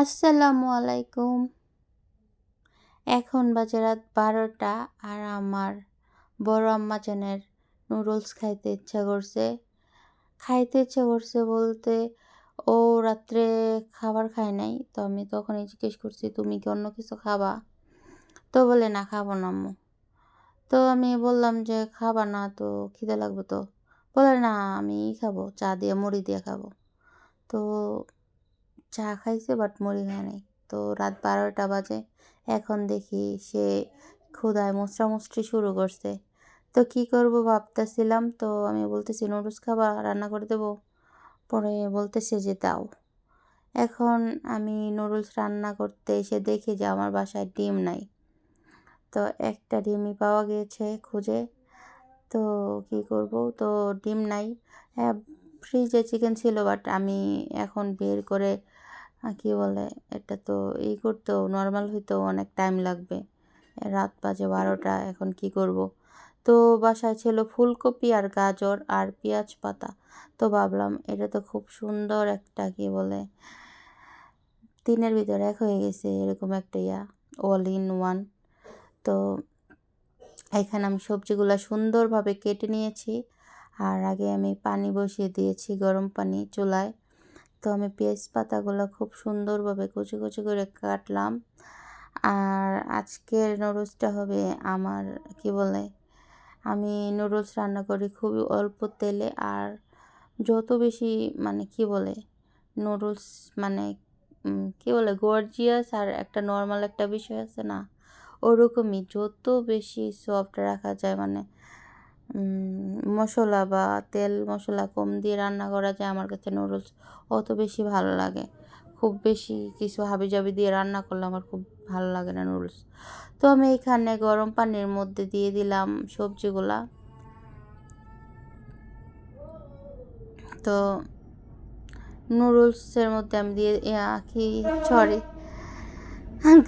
আসসালামু আলাইকুম। এখন বাজে রাত বারোটা আর আমার বড় আম্মা জানের নুডলস খাইতে ইচ্ছা করছে। খাইতে ইচ্ছা করছে বলতে ও রাত্রে খাবার খায় নাই, তো আমি তখনই জিজ্ঞেস করছি, তুমি কি অন্য কিছু খাবা? তো বলে, না, খাব না, আম্মু। তো আমি বললাম যে, খাবা না, তো খিদে লাগবে তো? বলে, না আমি খাব, চা দিয়ে, মুড়ি দিয়ে খাব। তো চা খাইছে বাট মুড়ি খায় নাই। তো রাত বারোটা বাজে। এখন দেখি সে ক্ষুধায় মুচড়ামুচড়ি শুরু করছে। তো কি করব ভাবতেছিলাম, তো আমি বলতেছি, নুডলস খাবা, রান্না করে দেবো? পরে বলতেছে যে, দাও। এখন আমি নুডলস রান্না করতে এসে দেখি যে, আমার বাসায় ডিম নাই। তো একটা ডিমই পাওয়া গিয়েছে খুঁজে। তো কি করব? তো ডিম নাই। হ্যাঁ ফ্রিজে চিকেন ছিল বাট আমি এখন বের করে কী বলে, এটা তো এই করতেও নর্মাল হইতেও অনেক টাইম লাগবে। রাত বাজে বারোটা, এখন কি করব? তো বাসায় ছিল ফুলকপি আর গাজর আর পেঁয়াজ পাতা। তো ভাবলাম এটা তো খুব সুন্দর একটা কি বলে তিনের ভিতরে এক হয়ে গেছে এরকম একটা ইয়া অল ইন ওয়ান তো এখানে আমি সবজিগুলো সুন্দরভাবে কেটে নিয়েছি। আর আগে আমি পানি বসিয়ে দিয়েছি গরম পানি চুলায়। তো আমি পেঁয়াজ পাতাগুলো খুব সুন্দরভাবে কুচি কুচি করে কাটলাম। আর আজকের নুডলসটা হবে আমার, কি বলে, আমি নুডলস রান্না করি খুবই অল্প তেলে। আর যত বেশি মানে কি বলে নুডলস মানে কি বলে গর্জিয়াস আর একটা নর্মাল একটা বিষয় আছে না, ওরকমই যত বেশি সফট রাখা যায় মানে মশলা বা তেল মশলা কম দিয়ে রান্না করা যায় আমার কাছে নুডলস অত বেশি ভালো লাগে। খুব বেশি কিছু হাবিজাবি দিয়ে রান্না করলে আমার খুব ভালো লাগে না নুডলস তো আমি এখানে গরম পানির মধ্যে দিয়ে দিলাম সবজিগুলা। তো নুডলসের মধ্যে আমি দিয়ে কি সরি,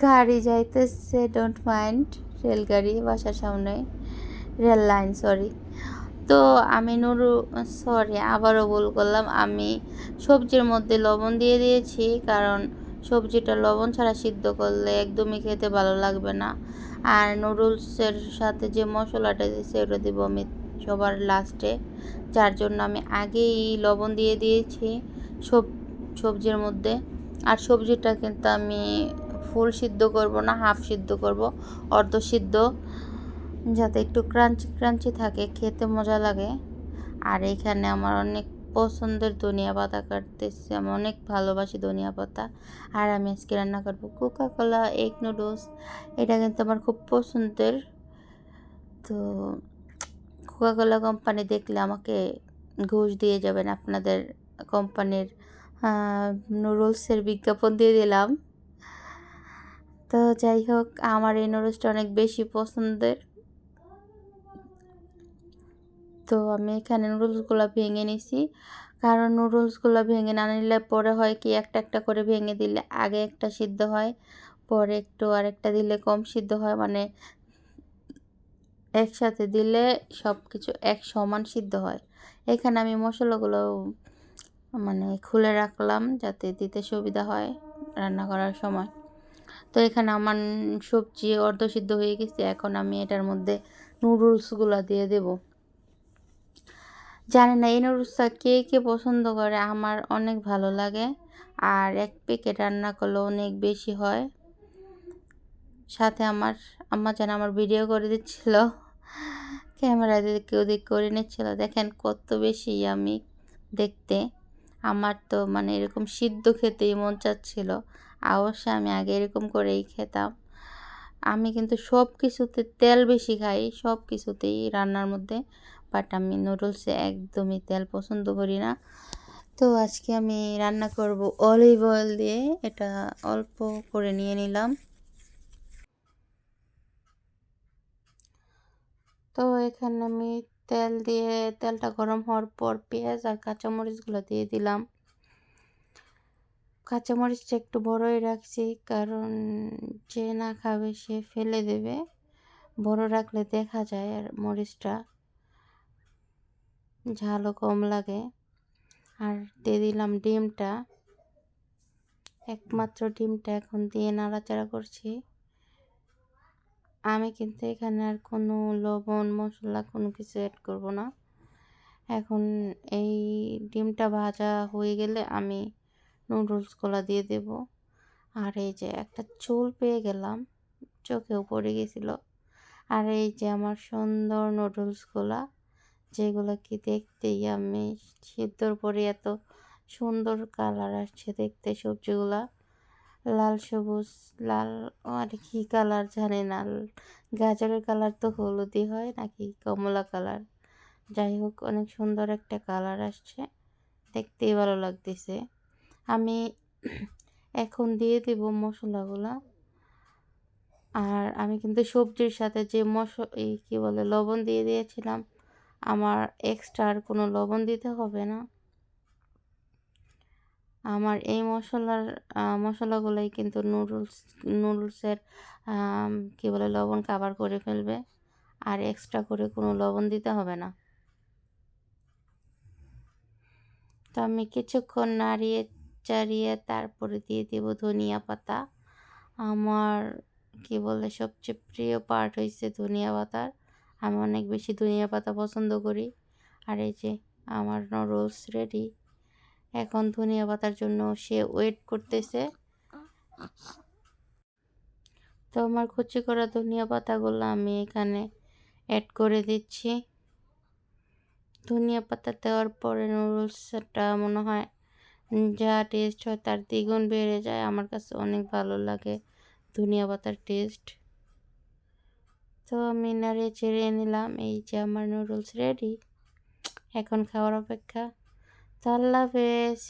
গাড়ি যাইতেছে ডোন্ট মাইন্ড রেলগাড়ি, বাসার সামনে। রেল লাইন সরি তো আমি নুরু সরি আবারও ভুল করলাম। আমি সবজির মধ্যে লবণ দিয়ে দিয়েছি, কারণ সবজিটা লবণ ছাড়া সিদ্ধ করলে একদমই খেতে ভালো লাগবে না। আর নুডলসের সাথে যে মশলাটা দিয়েছি, ওটা দেবো আমি সবার লাস্টে। যার জন্য আমি আগেই লবণ দিয়ে দিয়েছি সব, সবজির মধ্যে। আর সবজিটা কিন্তু আমি ফুল সিদ্ধ করব না, হাফ সিদ্ধ করব, অর্ধ সিদ্ধ। যাতে একটু ক্রাঞ্চি ক্রাঞ্চি থাকে, খেতে মজা লাগে। আর এখানে আমার অনেক পছন্দের ধনিয়া পাতা কাটতেছি, আমি অনেক ভালোবাসি ধনিয়া পাতা। আর আমি আজকে রান্না করব কোকা কোলা এগ নুডলস এটা কিন্তু আমার খুব পছন্দের। তো কোকা কোলা কোম্পানি দেখলে আমাকে ঘুষ দিয়ে যাবেন, আপনাদের কোম্পানির নুডলসের বিজ্ঞাপন দিয়ে দিলাম। তো যাই হোক, আমার এই নুডলসটা অনেক বেশি পছন্দের। তো আমি এখানে নুডলসগুলো ভেঙে নিছি। কারণ নুডলসগুলো ভেঙে না নিলে পরে হয় কি, একটা একটা করে ভেঙে দিলে আগে একটা সিদ্ধ হয়, পরে একটু আরেকটা দিলে কম সিদ্ধ হয়। মানে একসাথে দিলে সব কিছু এক সমান সিদ্ধ হয়। এখানে আমি মশলাগুলো মানে খুলে রাখলাম যাতে দিতে সুবিধা হয় রান্না করার সময়। তো এখানে আমার সবজি অর্ধসিদ্ধ হয়ে গেছে, এখন আমি এটার মধ্যে নুডলসগুলো দিয়ে দেবো। জানি না, এই নুডলসটা কে কে পছন্দ করে আমার অনেক ভালো লাগে। আর এক প্যাকেট রান্না করলে অনেক বেশি হয়। সাথে আমার আম্মা যেন আমার ভিডিও করে দিচ্ছিল। ক্যামেরা দিকে ওদিক করে নিচ্ছিল। দেখেন কত বেশি আমি দেখতে। আমার তো মানে এরকম সিদ্ধ খেতেই মন চাচ্ছিল। অবশ্যই আমি আগে এরকম করেই খেতাম। আমি কিন্তু সব কিছুতে তেল বেশি খাই, সব কিছুতেই রান্নার মধ্যে। বাট আমি নুডলসে একদমই তেল পছন্দ করি না। তো আজকে আমি রান্না করব অলিভ অয়েল দিয়ে। এটা অল্প করে নিয়ে নিলাম। তো এখানে আমি তেল দিয়ে, তেলটা গরম হওয়ার পর পেঁয়াজ আর কাঁচামরিচগুলো দিয়ে দিলাম। কাঁচামরিচটা একটু বড়ই রাখছি, কারণ যে না খাবে সে ফেলে দেবে। বড় রাখলে দেখা যায় আর মরিচটা ঝালও কম লাগে। আর দিয়ে দিলাম ডিমটা। একমাত্র ডিমটা এখন দিয়ে নাড়াচাড়া করছি। আমি কিন্তু এখানে আর কোনো লবণ, মশলা, কোনো কিছু অ্যাড করব না। এখন এই ডিমটা ভাজা হয়ে গেলে আমি নুডলসগুলো দিয়ে দেব। আর এই যে একটা চুল পেয়ে গেলাম চোখেও পড়ে গেছিল। আর এই যে আমার সুন্দর নুডলসগুলা, যেগুলো কি দেখতেই আমি সিদ্ধর পরে এত সুন্দর কালার আসছে দেখতে সবজিগুলা। লাল সবুজ, লাল, আর কি কালার জানি না গাজরের কালার তো হলুদই হয় নাকি কমলা কালার? যাই হোক, অনেক সুন্দর একটা কালার আসছে, দেখতেই ভালো লাগতেছে। আমি এখন দিয়ে দেব মশলাগুলো। আর আমি কিন্তু সবজির সাথে যে মশ, এই কী বলে, লবণ দিয়ে দিয়েছিলাম, আমার এক্সট্রা আর কোনো লবণ দিতে হবে না। আমার এই মশলার মশলাগুলোই কিন্তু নুডলস, নুডলসের কী বলে, লবণ কাভার করে ফেলবে। আর এক্সট্রা করে কোনো লবণ দিতে হবে না। তো আমি কিছুক্ষণ নাড়িয়ে চাড়িয়ে তারপরে দিয়ে দেব ধনিয়া পাতা। আমার, কি বলে, সবচেয়ে প্রিয় পার্ট হয়েছে ধনিয়া পাতার। আমি অনেক বেশি ধনিয়া পাতা পছন্দ করি। আর এই যে আমার রোলস রেডি এখন ধনিয়া পাতার জন্য সে ওয়েট করতেছে। তো আমার কুচি করা ধনিয়া পাতাগুলো আমি এখানে অ্যাড করে দিচ্ছি। ধনিয়া পাতা দেওয়ার পরে নুডলসটা মনে হয় যা টেস্ট হয় তার দ্বিগুণ বেড়ে যায়। আমার কাছে অনেক ভালো লাগে ধনিয়া পাতার টেস্ট তো আমি নাড়িয়ে ছেড়ে নিলাম। এই যে আমার নুডলস রেডি এখন খাওয়ার অপেক্ষা। তো আল্লাহ হাফেজ।